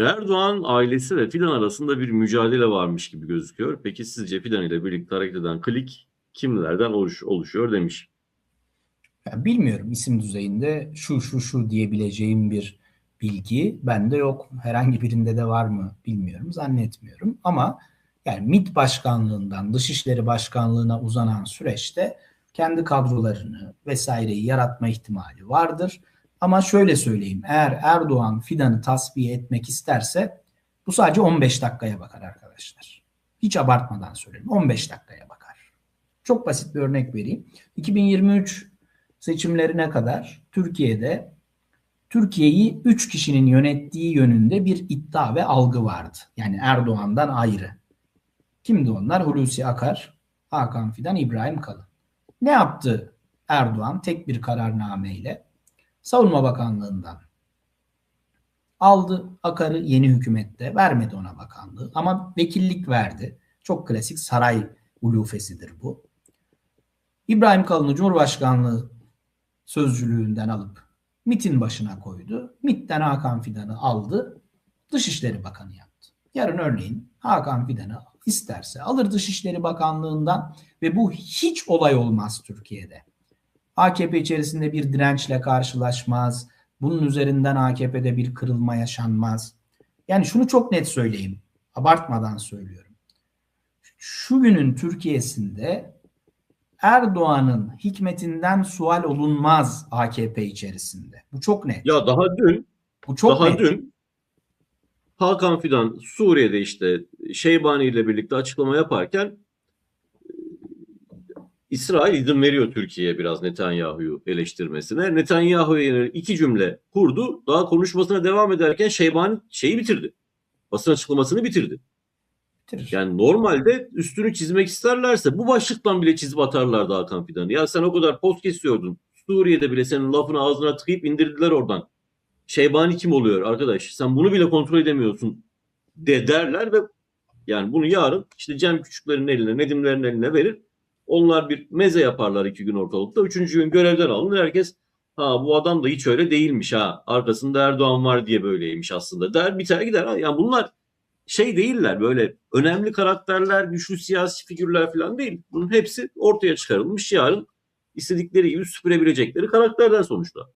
Erdoğan ailesi ve Fidan arasında bir mücadele varmış gibi gözüküyor. Peki sizce Fidan ile birlikte hareket eden klik kimlerden oluş, oluşuyor demiş. Ya bilmiyorum isim düzeyinde şu şu şu diyebileceğim bir bilgi bende yok. Herhangi birinde de var mı bilmiyorum. Zannetmiyorum. Ama yani MİT başkanlığından Dışişleri Başkanlığına uzanan süreçte kendi kadrolarını vesaireyi yaratma ihtimali vardır. Ama şöyle söyleyeyim. Eğer Erdoğan Fidan'ı tasfiye etmek isterse bu sadece 15 dakikaya bakar arkadaşlar. Hiç abartmadan söyleyeyim. 15 dakikaya bakar. Çok basit bir örnek vereyim. 2023 seçimlerine kadar Türkiye'de Türkiye'yi 3 kişinin yönettiği yönünde bir iddia ve algı vardı. Yani Erdoğan'dan ayrı. Kimdi onlar? Hulusi Akar, Hakan Fidan, İbrahim Kalın. Ne yaptı Erdoğan tek bir kararnameyle? Savunma Bakanlığı'ndan aldı Akar'ı yeni hükümette vermedi ona bakanlığı ama vekillik verdi. Çok klasik saray ulufesidir bu. İbrahim Kalın'ı Cumhurbaşkanlığı sözcülüğünden alıp MIT'in başına koydu. MIT'ten Hakan Fidan'ı aldı. Dışişleri Bakanı yaptı. Yarın örneğin Hakan Fidan'ı isterse alır Dışişleri Bakanlığı'ndan ve bu hiç olay olmaz Türkiye'de. AKP içerisinde bir dirençle karşılaşmaz. Bunun üzerinden AKP'de bir kırılma yaşanmaz. Yani şunu çok net söyleyeyim. Abartmadan söylüyorum. Şu günün Türkiye'sinde Erdoğan'ın hikmetinden sual olunmaz AKP içerisinde. Bu çok net. Ya daha dün Bu çok daha net. dün Hakan Fidan Suriye'de işte Şeybani ile birlikte açıklama yaparken İsrail izin veriyor Türkiye'ye biraz Netanyahu'yu eleştirmesine. Netanyahu'ya yönelik iki cümle kurdu. Daha konuşmasına devam ederken Şeybani şeyi bitirdi. Basın açıklamasını bitirdi. Bitirir. Yani normalde üstünü çizmek isterlerse bu başlıktan bile çizip atarlardı Hakan Fidan'ı. Ya sen o kadar post kesiyordun. Suriye'de bile senin lafını ağzına tıkayıp indirdiler oradan. Şeybani kim oluyor arkadaş? Sen bunu bile kontrol edemiyorsun de derler ve yani bunu yarın işte Cem Küçüklerin eline, Nedimlerin eline verir. Onlar bir meze yaparlar iki gün ortalıkta. Üçüncü gün görevden alınır. Herkes ha bu adam da hiç öyle değilmiş ha. Arkasında Erdoğan var diye böyleymiş aslında der biter gider. Ha. Yani bunlar şey değiller böyle önemli karakterler, güçlü siyasi figürler falan değil. Bunun hepsi ortaya çıkarılmış yarın istedikleri gibi süpürebilecekleri karakterler sonuçta.